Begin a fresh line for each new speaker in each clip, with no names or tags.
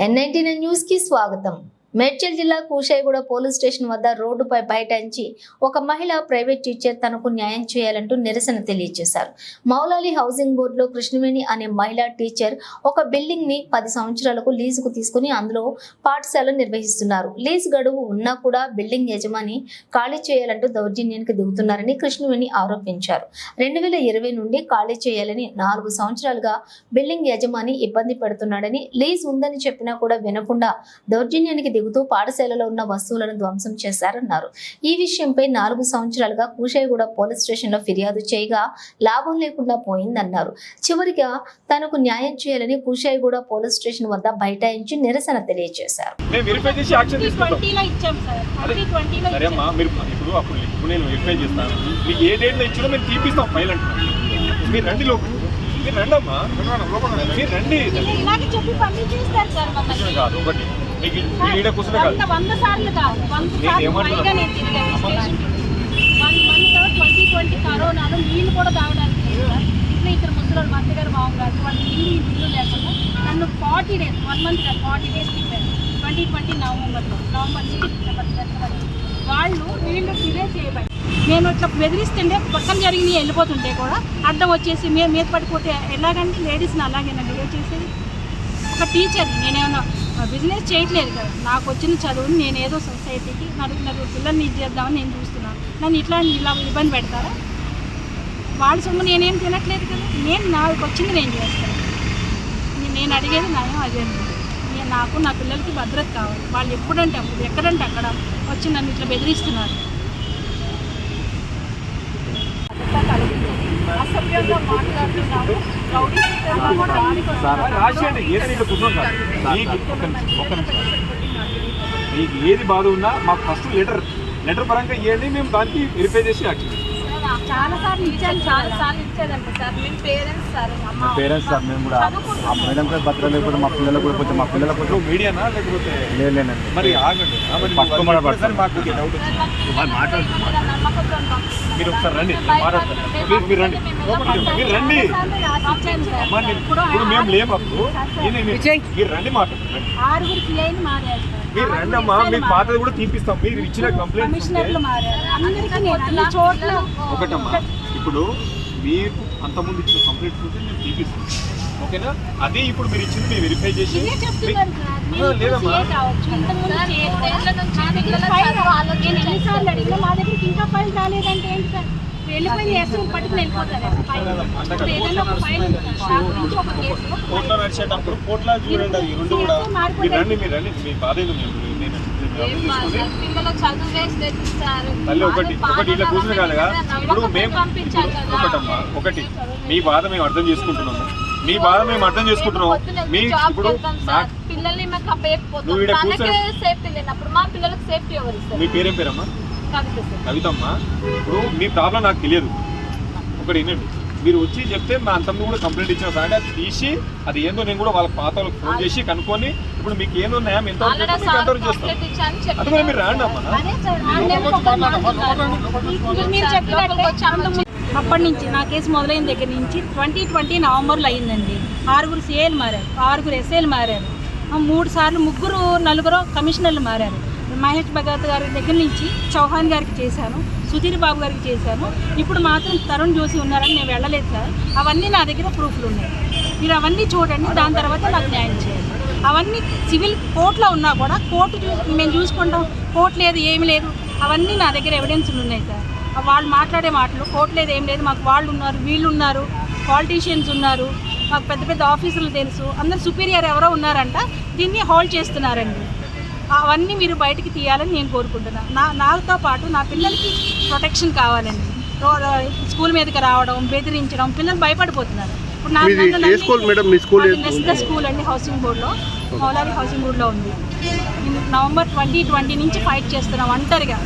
NIT news కి స్వాగతం మేడ్చల్ జిల్లా కూషాయిగూడ పోలీస్ స్టేషన్ వద్ద రోడ్డుపై బైఠాయించి ఒక మహిళ ప్రైవేట్ టీచర్ తనకు న్యాయం చేయాలంటూ నిరసన తెలియజేశారు. మౌలాలి హౌసింగ్ బోర్డులో కృష్ణవేణి అనే మహిళా టీచర్ ఒక బిల్డింగ్ని పది సంవత్సరాలకు లీజుకు తీసుకుని అందులో పాఠశాల నిర్వహిస్తున్నారు. లీజ్ గడువు ఉన్నా కూడా బిల్డింగ్ యజమాని ఖాళీ చేయాలంటూ దౌర్జన్యానికి దిగుతున్నారని కృష్ణవేణి ఆరోపించారు. రెండు వేల ఇరవై నుండి ఖాళీ చేయాలని నాలుగు సంవత్సరాలుగా బిల్డింగ్ యజమాని ఇబ్బంది పెడుతున్నాడని లీజ్ ఉందని చెప్పినా కూడా వినకుండా దౌర్జన్యానికి దిగుతూ పాఠశాలలో ఉన్న వస్తువులను ధ్వంసం చేశారన్నారు. ఈ విషయంపై నాలుగు సంవత్సరాలుగా కూషాయిగూడ పోలీస్ స్టేషన్లో ఫిర్యాదు చేయగా లాభం లేకుండా పోయిందన్నారు. చివరిగా తనకు న్యాయం చేయాలని కూషాయిగూడ పోలీస్ స్టేషన్ వద్ద బైఠాయించి నిరసన తెలియజేశారు.
మేము వెరిఫై చేసి యాక్షన్ తీసుకుంటాం.
ట్వంటీలో ఇచ్చాం సార్.
అదే.
ట్వంటీ ట్వంటీలో
సరే అమ్మా మీరు ఇప్పుడు అప్పుడు ఇప్పుడు నేను వెరిఫై చేస్తాను. మీకు ఏ డేట్లో ఇచ్చినా మేము తీపిస్తాం ఫైల్ అంటున్నాం మీరు రండి లోపు మీరు రండి అమ్మా మీరు రండి.
ఇలాగే చెప్పి పంపించేస్తారు సార్ మమ్మల్ని.
కాదు ఒకటి. ఈడ కూర్చునే కాదు.
వంద సార్లు కాదు. వంద
నేను
సార్లు? పైగా నేను తిరిగాను. వన్ మంత్ ట్వంటీ ట్వంటీ కరోనాలో నీళ్ళు కూడా తాగడానికి లేదు సార్. ఇట్లా ఇద్దరు ముసలి మా అత్తగారు మామగారు వాళ్ళు ఇల్లు ఇల్లు లేకుండా నన్ను ఫార్టీ డేస్ వన్ మంత్ కాదు ఫార్టీ డేస్ తిప్పారు. ట్వంటీ ట్వంటీ నవంబర్లో నవంబర్ నుంచి డిసెంబర్ జనవరి వాళ్ళు వీళ్ళు డిలే చేయబడి నేను ఇట్లా బెదిరిస్తుంటే పక్కన జరిగి వెళ్ళిపోతుంటే కూడా అడ్డం వచ్చేసి మీద మీద పడిపోతే ఎలాగంటే లేడీస్ని అలాగేనా బిహేవ్ చేసేది? ఒక టీచర్ నేనేమన్నా బిజినెస్ చేయట్లేదు కదా. నాకు వచ్చిన చదువుని నేను ఏదో సొసైటీకి నలుగురు నలుగురు పిల్లల్ని ఇది చేద్దామని నేను చూస్తున్నాను. నన్ను ఇట్లా ఇలా ఇబ్బంది పెడతారా? వాళ్ళ సొమ్ము నేనేం తినట్లేదు కదా. నేను నాకు వచ్చింది నేను చేస్తాను. నేను అడిగేది న్యాయం అదే. నేను నాకు నా పిల్లలకి భద్రత కావాలి. వాళ్ళు ఎప్పుడంటే అప్పుడు ఎక్కడంటే అక్కడ వచ్చి నన్ను ఇట్లా బెదిరిస్తున్నారు. అసభ్యంగా మాట్లాడుతున్నాము.
రాసేయండి ఏదైనా ఇట్లా కూర్చోం కాదు. మీకు ఒక నిమిషం ఒక్క నిమిషం. మీకు ఏది బాధ ఉన్నా మాకు ఫస్ట్ లెటర్ లెటర్ పరంగా ఇవ్వండి మేము దానికి వెరిఫై చేసి యాక్షన్
చాలా సార్లు ఇచ్చాను చాలా సార్లు ఇచ్చేదంట సార్. మేము పేరెంట్స్ సార్ అమ్మ
పేరెంట్స్ సార్ మేము కూడా ఆ మేడం కూడా భద్రత లేకపోతే మా పిల్లలకు కూడా కొంచెం మా పిల్లలకు కొంచెం
నువ్వు మీడియానా లేకపోతే?
లేదండి
మరి ఆగండి. ఆ, మరి ఒకసారి
పట్టుకోమని.
మాకు డౌట్ వచ్చింది. మీరు ఒకసారి రండి. నేను మాట్లాడతాను మీరు రండి. మీరు ఇప్పుడు మేము లేము అప్పుడు మీరు రండి మాట్లాడండి
ఆరుగురు సిఐని మారారు సార్.
మీరు రండి అమ్మా. మీకు పాతది కూడా తీపిస్తాం. మీరు ఇచ్చిన కంప్లైంట్
అందరికీ చోట్ల
ఒకటమ్మా ఇప్పుడు మీకు అంతకుముందు ఇచ్చిన కంప్లైంట్స్ ఉంటే నేను తీపిస్తాం ఓకేనా? అదే ఇప్పుడు మీరు ఇచ్చింది మేము వెరిఫై చేసి లేదమ్మా.
ఇంకా ఫైల్ రాలేదంటే ఏంటి సార్?
నడిచేటప్పుడు కోర్టులో చూడండి అది రెండు కూడా. మీరు రండి మీరు రండి. మీ బాధ ఏదో తల్లి ఒకటి ఒకటి ఇట్లా కూర్చుని కాదు కదా? ఇప్పుడు మేము
పంపించాలి కదా
ఒకటమ్మా ఒకటి. మీ బాధ మేము అర్థం చేసుకుంటున్నాము. మీ బాధ మేము అర్థం చేసుకుంటున్నాము. మీ ఇప్పుడు
పిల్లల్ని
నువ్వు
లేనప్పుడు మా
పేరేం పేరమ్మా? కవితమ్మా? ఇప్పుడు మీ ప్రాబ్లం నాకు తెలియదు. ఒకటి వినండి. మీరు వచ్చి చెప్తే మా అంతమంది కూడా కంప్లైంట్ ఇచ్చిన సార్. అది తీసి అది ఏందో నేను కూడా వాళ్ళ పాత వాళ్ళకి ఫోన్ చేసి కనుక్కొని ఇప్పుడు మీకు ఏందో న్యాయం ఎంత ఎంతవరకు చేస్తాం. అది కూడా మీరు రాండి అమ్మా
అప్పటి నుంచి నా కేసు మొదలైన దగ్గర నుంచి ట్వంటీ ట్వంటీ నవంబర్లో అయిందండి. ఆరుగురు సిఏలు మారారు ఆరుగురు ఎస్ఏలు మారారు. ఆ మూడు సార్లు ముగ్గురు నలుగురు కమిషనర్లు మారారు. మహేష్ భగత్ గారి దగ్గర నుంచి చౌహాన్ గారికి చేశాను సుధీర్ బాబు గారికి చేశాను. ఇప్పుడు మాత్రం తరుణ్ జోషి ఉన్నారని నేను వెళ్ళలేదు సార్. అవన్నీ నా దగ్గర ప్రూఫ్లు ఉన్నాయి. మీరు అవన్నీ చూడండి దాని తర్వాత నాకు న్యాయం చేయండి. అవన్నీ సివిల్ కోర్టులో ఉన్నా కూడా కోర్టు చూ మేము చూసుకుంటాం కోర్టు లేదు ఏమి లేదు. అవన్నీ నా దగ్గర ఎవిడెన్స్లు ఉన్నాయి సార్. వాళ్ళు మాట్లాడే మాటలు కోర్టు లేదు ఏం లేదు మాకు వాళ్ళు ఉన్నారు వీళ్ళు ఉన్నారు పాలిటీషియన్స్ ఉన్నారు మాకు పెద్ద పెద్ద ఆఫీసులు తెలుసు అందరు సుపీరియర్ ఎవరో ఉన్నారంట దీన్ని హోల్డ్ చేస్తున్నారండి. అవన్నీ మీరు బయటికి తీయాలని నేను కోరుకుంటున్నాను. నా నాతో పాటు నా పిల్లలకి ప్రొటెక్షన్ కావాలండి. స్కూల్ మీదకి రావడం బెదిరించడం పిల్లలు భయపడిపోతున్నారు. ఇప్పుడు నా-
స్కూల్ మేడం? మీ స్కూల్
స్కూల్? అండి హౌసింగ్ బోర్డులో. మౌలాలి హౌసింగ్ బోర్డులో ఉంది. నవంబర్ ట్వంటీ ట్వంటీ నుంచి ఫైట్ చేస్తున్నాం ఒంటరిగా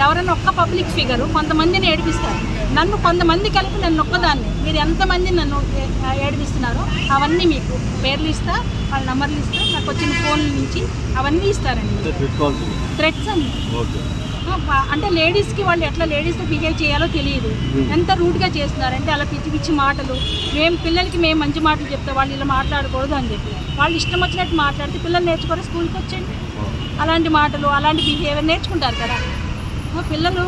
ఎవరైనా ఒక్క పబ్లిక్ ఫిగర్ కొంతమందిని ఏడిపిస్తారు. నన్ను కొంతమంది కలిపి నన్ను ఒక్కదాన్ని. మీరు ఎంతమంది నన్ను ఏడిపిస్తున్నారో అవన్నీ మీకు పేర్లు ఇస్తా వాళ్ళ నంబర్లు ఇస్తా నాకు వచ్చిన ఫోన్ల నుంచి అవన్నీ ఇస్తారండి. థ్రెట్స్ అండి. అంటే లేడీస్కి వాళ్ళు ఎట్లా లేడీస్తో బిహేవ్ చేయాలో తెలియదు. ఎంత రూడ్గా చేస్తున్నారంటే అలా పిచ్చి పిచ్చి మాటలు. మేము పిల్లలకి మేము మంచి మాటలు చెప్తే వాళ్ళు ఇలా మాట్లాడకూడదు అని చెప్పి. వాళ్ళు ఇష్టం వచ్చినట్టు మాట్లాడితే పిల్లలు నేర్చుకొని స్కూల్కి వచ్చేయండి. అలాంటి మాటలు అలాంటి బిహేవియర్ నేర్చుకుంటారు కదా. పిల్లలు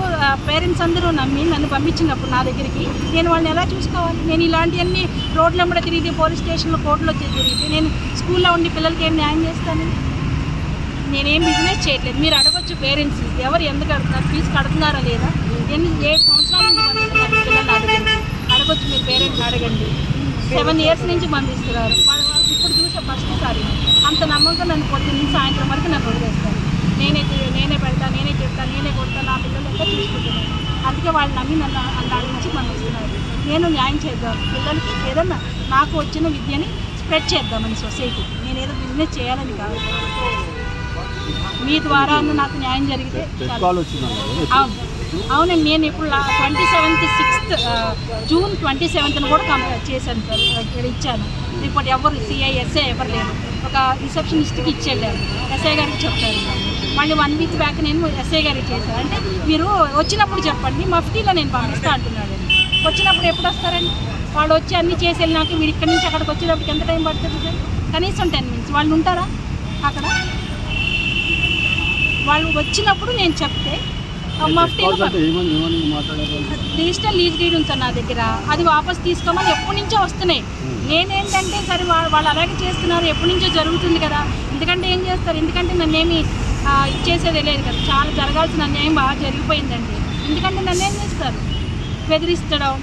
పేరెంట్స్ అందరూ నమ్మి నన్ను పంపించినప్పుడు నా దగ్గరికి నేను వాళ్ళని ఎలా చూసుకోవాలి? నేను ఇలాంటివన్నీ రోడ్ల కూడా తిరిగి పోలీస్ స్టేషన్లో కోర్టులో తిరిగితే నేను స్కూల్లో ఉండి పిల్లలకి ఏం న్యాయం చేస్తాను? నేనేం బిజినెస్ చేయట్లేదు. మీరు అడగొచ్చు పేరెంట్స్ ఎవరు ఎందుకు అడుగుతున్నారు? ఫీజు కడుతున్నారా లేదా? ఎన్ని ఏడు సంవత్సరాల నుంచి పంపిస్తున్నారు? మీ పిల్లలు అడగొచ్చు మీరు పేరెంట్స్ అడగండి. సెవెన్ ఇయర్స్ నుంచి పంపిస్తున్నారు. వాళ్ళు ఇప్పుడు చూసే ఫస్ట్ సారి. అంత నమ్మకం నన్ను పొద్దున్న నుంచి సాయంత్రం వరకు నన్ను వదిలేస్తారు. నేనే నేనే పెడతా నేనే చెప్తా నేనే కొడతా నా పిల్లలు ఎంత చూసుకుంటున్నారు అందుకే వాళ్ళు నమ్మి నన్ను అన్నాడి నుంచి పంపిస్తున్నారు. నేను న్యాయం చేద్దాం. పిల్లలకి ఏదన్నా నాకు వచ్చిన విద్యని స్ప్రెడ్ చేద్దామని సొసైటీ. నేను ఏదో బిజినెస్ చేయాలని కాదు. మీ ద్వారా నాకు న్యాయం జరిగితే అవును. అవునండి నేను ఇప్పుడు twenty seventh sixth June twenty సెవెంత్ని కూడా కంప్లీట్ చేశాను సార్ ఇక్కడ ఇచ్చాను. రిపోర్ట్ ఎవరు సిఐ ఎస్ఐ ఎవరు లేరు. ఒక రిసెప్షనిస్ట్కి ఇచ్చేళ్ళారు. ఎస్ఐ గారికి చెప్తారు మళ్ళీ వన్ వీక్ బ్యాక్ నేను ఎస్ఐ గారికి చేశాను. అంటే మీరు వచ్చినప్పుడు చెప్పండి మఫ్టీలో నేను పంపిస్తా అంటున్నాడు. వచ్చినప్పుడు ఎప్పుడు వస్తారండి? వాళ్ళు వచ్చి అన్ని చేసి వెళ్ళినాక మీరు ఇక్కడి నుంచి అక్కడికి వచ్చేటప్పటికి ఎంత టైం పడుతుంది సార్? కనీసం టెన్ మినిట్స్ వాళ్ళు ఉంటారా అక్కడ? వాళ్ళు వచ్చినప్పుడు నేను చెప్తే డిజిటల్ లీజ్ డీడ్ ఉంది సార్ నా దగ్గర. అది వాపస్ తీసుకోమని ఎప్పటి నుంచో వస్తున్నాయి. నేనేంటంటే సరే వాళ్ళు అలాగే చేస్తున్నారు. ఎప్పటి నుంచో జరుగుతుంది కదా. ఎందుకంటే ఏం చేస్తారు? ఎందుకంటే నన్నేమి ఇచ్చేసేది లేదు కదా. చాలా జరగాల్సిన అన్యాయం బాగా జరిగిపోయిందండి. ఎందుకంటే నన్ను ఏం చేస్తారు? బెదిరిస్తడం.